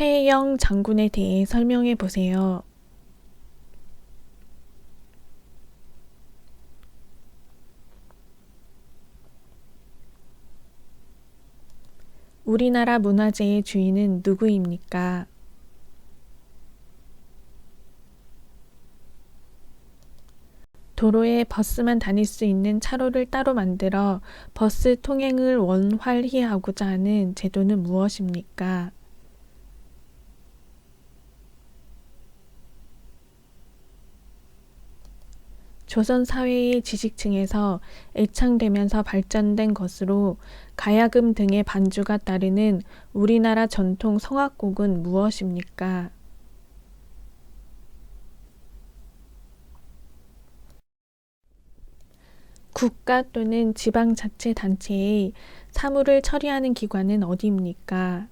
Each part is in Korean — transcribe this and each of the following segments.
최영 장군에 대해 설명해 보세요. 우리나라 문화재의 주인은 누구입니까? 도로에 버스만 다닐 수 있는 차로를 따로 만들어 버스 통행을 원활히 하고자 하는 제도는 무엇입니까? 조선 사회의 지식층에서 애창되면서 발전된 것으로 가야금 등의 반주가 따르는 우리나라 전통 성악곡은 무엇입니까? 국가 또는 지방자치 단체의 사무를 처리하는 기관은 어디입니까?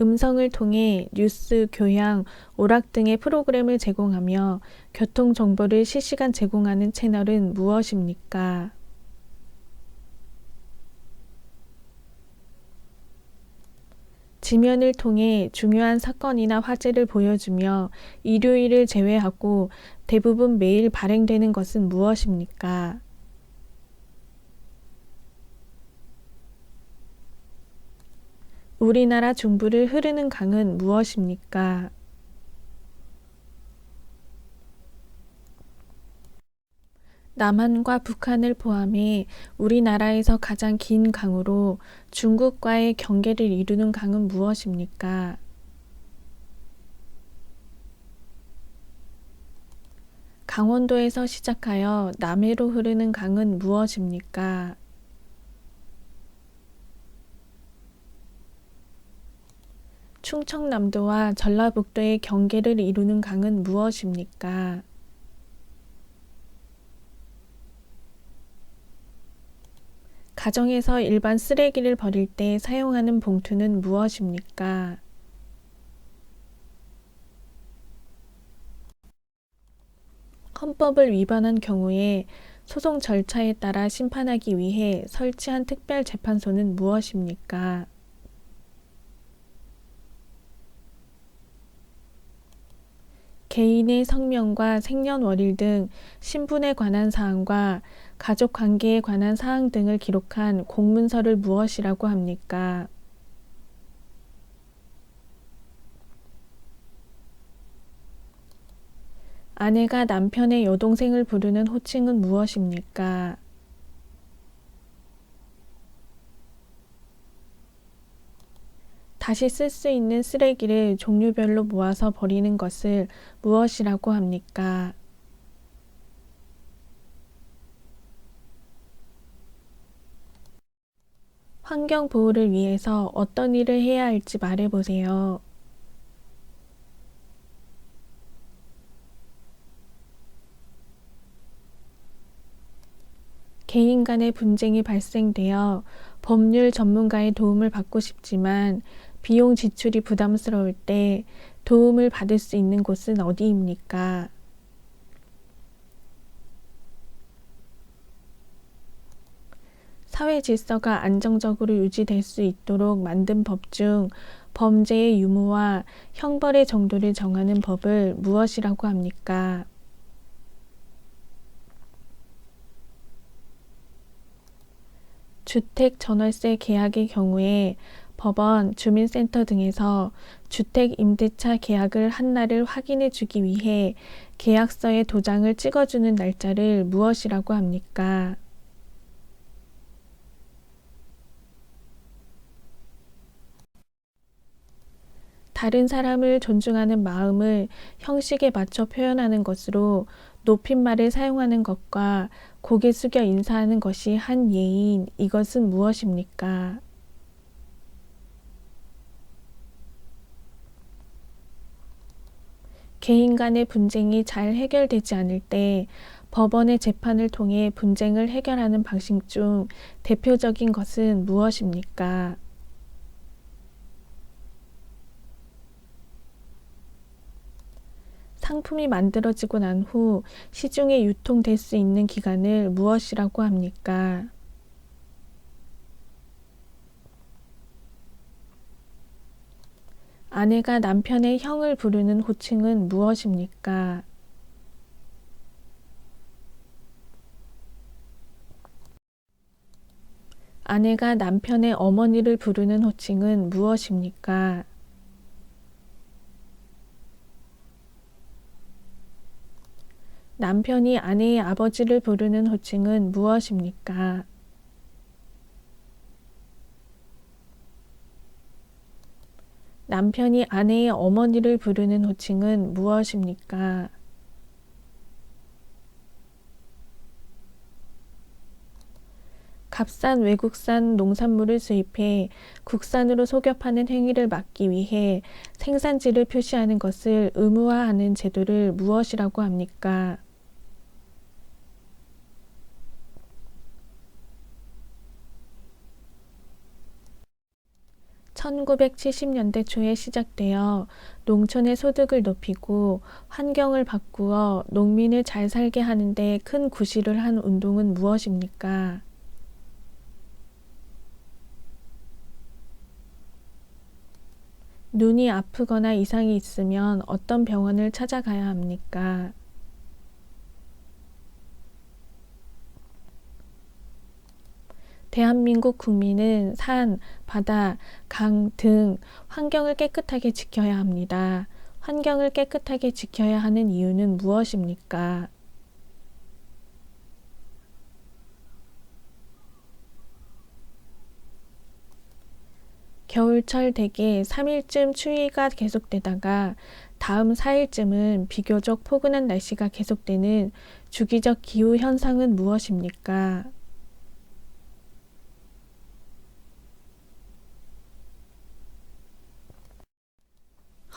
음성을 통해 뉴스, 교양, 오락 등의 프로그램을 제공하며 교통 정보를 실시간 제공하는 채널은 무엇입니까? 지면을 통해 중요한 사건이나 화제를 보여주며 일요일을 제외하고 대부분 매일 발행되는 것은 무엇입니까? 우리나라 중부를 흐르는 강은 무엇입니까? 남한과 북한을 포함해 우리나라에서 가장 긴 강으로 중국과의 경계를 이루는 강은 무엇입니까? 강원도에서 시작하여 남해로 흐르는 강은 무엇입니까? 충청남도와 전라북도의 경계를 이루는 강은 무엇입니까? 가정에서 일반 쓰레기를 버릴 때 사용하는 봉투는 무엇입니까? 헌법을 위반한 경우에 소송 절차에 따라 심판하기 위해 설치한 특별재판소는 무엇입니까? 개인의 성명과 생년월일 등 신분에 관한 사항과 가족 관계에 관한 사항 등을 기록한 공문서를 무엇이라고 합니까? 아내가 남편의 여동생을 부르는 호칭은 무엇입니까? 다시 쓸 수 있는 쓰레기를 종류별로 모아서 버리는 것을 무엇이라고 합니까? 환경 보호를 위해서 어떤 일을 해야 할지 말해보세요. 개인 간의 분쟁이 발생되어 법률 전문가의 도움을 받고 싶지만 비용 지출이 부담스러울 때 도움을 받을 수 있는 곳은 어디입니까? 사회 질서가 안정적으로 유지될 수 있도록 만든 법 중 범죄의 유무와 형벌의 정도를 정하는 법을 무엇이라고 합니까? 주택 전월세 계약의 경우에 법원, 주민센터 등에서 주택 임대차 계약을 한 날을 확인해 주기 위해 계약서에 도장을 찍어주는 날짜를 무엇이라고 합니까? 다른 사람을 존중하는 마음을 형식에 맞춰 표현하는 것으로 높임말을 사용하는 것과 고개 숙여 인사하는 것이 한 예인 이것은 무엇입니까? 개인 간의 분쟁이 잘 해결되지 않을 때 법원의 재판을 통해 분쟁을 해결하는 방식 중 대표적인 것은 무엇입니까? 상품이 만들어지고 난 후 시중에 유통될 수 있는 기간을 무엇이라고 합니까? 아내가 남편의 형을 부르는 호칭은 무엇입니까? 아내가 남편의 어머니를 부르는 호칭은 무엇입니까? 남편이 아내의 아버지를 부르는 호칭은 무엇입니까? 남편이 아내의 어머니를 부르는 호칭은 무엇입니까? 값싼 외국산 농산물을 수입해 국산으로 속여 파는 행위를 막기 위해 생산지를 표시하는 것을 의무화하는 제도를 무엇이라고 합니까? 1970년대 초에 시작되어 농촌의 소득을 높이고 환경을 바꾸어 농민을 잘 살게 하는데 큰 구실을 한 운동은 무엇입니까? 눈이 아프거나 이상이 있으면 어떤 병원을 찾아가야 합니까? 대한민국 국민은 산, 바다, 강 등 환경을 깨끗하게 지켜야 합니다. 환경을 깨끗하게 지켜야 하는 이유는 무엇입니까? 겨울철 대개 3일쯤 추위가 계속되다가 다음 4일쯤은 비교적 포근한 날씨가 계속되는 주기적 기후 현상은 무엇입니까?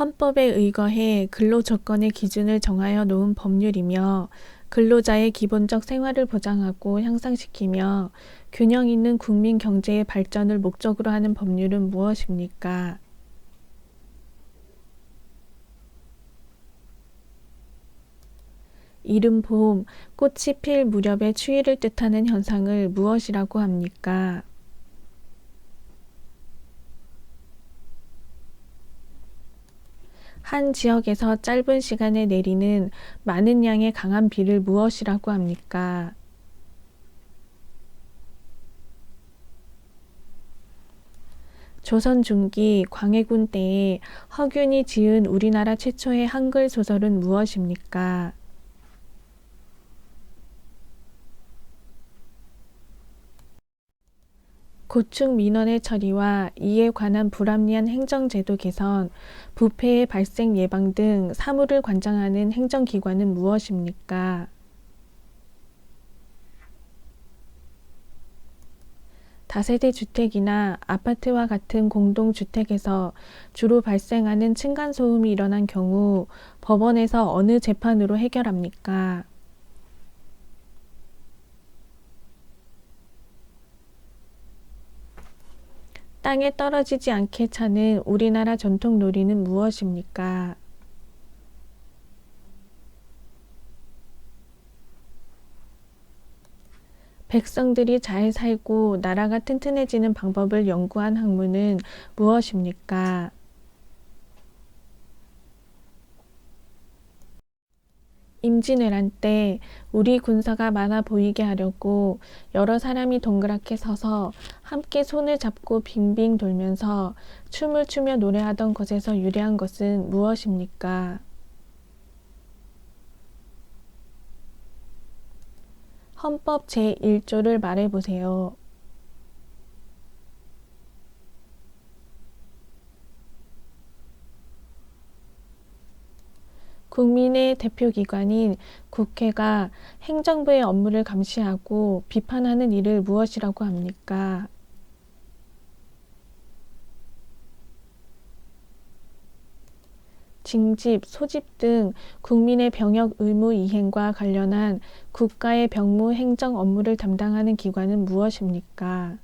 헌법에 의거해 근로 조건의 기준을 정하여 놓은 법률이며 근로자의 기본적 생활을 보장하고 향상시키며 균형 있는 국민 경제의 발전을 목적으로 하는 법률은 무엇입니까? 이른 봄, 꽃이 필 무렵의 추위를 뜻하는 현상을 무엇이라고 합니까? 한 지역에서 짧은 시간에 내리는 많은 양의 강한 비를 무엇이라고 합니까? 조선 중기 광해군 때에 허균이 지은 우리나라 최초의 한글 소설은 무엇입니까? 고충 민원의 처리와 이에 관한 불합리한 행정제도 개선, 부패의 발생 예방 등 사무를 관장하는 행정기관은 무엇입니까? 다세대 주택이나 아파트와 같은 공동주택에서 주로 발생하는 층간소음이 일어난 경우 법원에서 어느 재판으로 해결합니까? 땅에 떨어지지 않게 차는 우리나라 전통 놀이는 무엇입니까? 백성들이 잘 살고 나라가 튼튼해지는 방법을 연구한 학문은 무엇입니까? 임진왜란 때 우리 군사가 많아 보이게 하려고 여러 사람이 동그랗게 서서 함께 손을 잡고 빙빙 돌면서 춤을 추며 노래하던 것에서 유래한 것은 무엇입니까? 헌법 제1조를 말해보세요. 국민의 대표기관인 국회가 행정부의 업무를 감시하고 비판하는 일을 무엇이라고 합니까? 징집, 소집 등 국민의 병역 의무 이행과 관련한 국가의 병무 행정 업무를 담당하는 기관은 무엇입니까?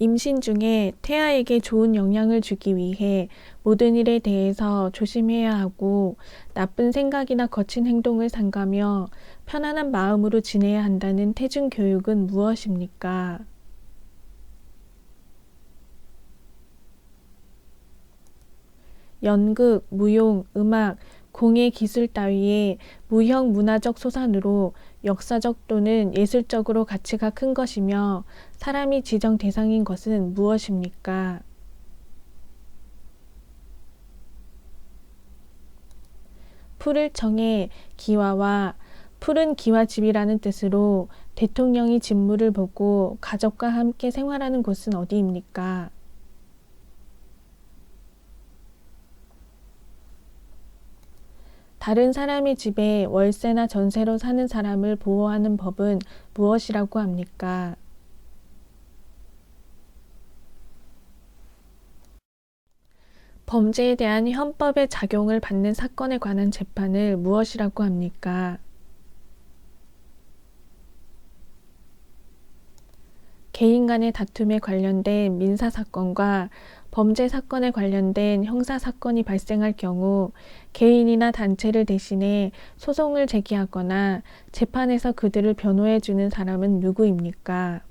임신 중에 태아에게 좋은 영향을 주기 위해 모든 일에 대해서 조심해야 하고 나쁜 생각이나 거친 행동을 삼가며 편안한 마음으로 지내야 한다는 태중 교육은 무엇입니까? 연극, 무용, 음악, 공예 기술 따위의 무형 문화적 소산으로 역사적 또는 예술적으로 가치가 큰 것이며 사람이 지정 대상인 것은 무엇입니까? 풀을 청해 기와와 푸른 기와집이라는 뜻으로 대통령이 진무를 보고 가족과 함께 생활하는 곳은 어디입니까? 다른 사람의 집에 월세나 전세로 사는 사람을 보호하는 법은 무엇이라고 합니까? 범죄에 대한 헌법의 작용을 받는 사건에 관한 재판을 무엇이라고 합니까? 개인 간의 다툼에 관련된 민사 사건과 범죄 사건에 관련된 형사 사건이 발생할 경우 개인이나 단체를 대신해 소송을 제기하거나 재판에서 그들을 변호해 주는 사람은 누구입니까?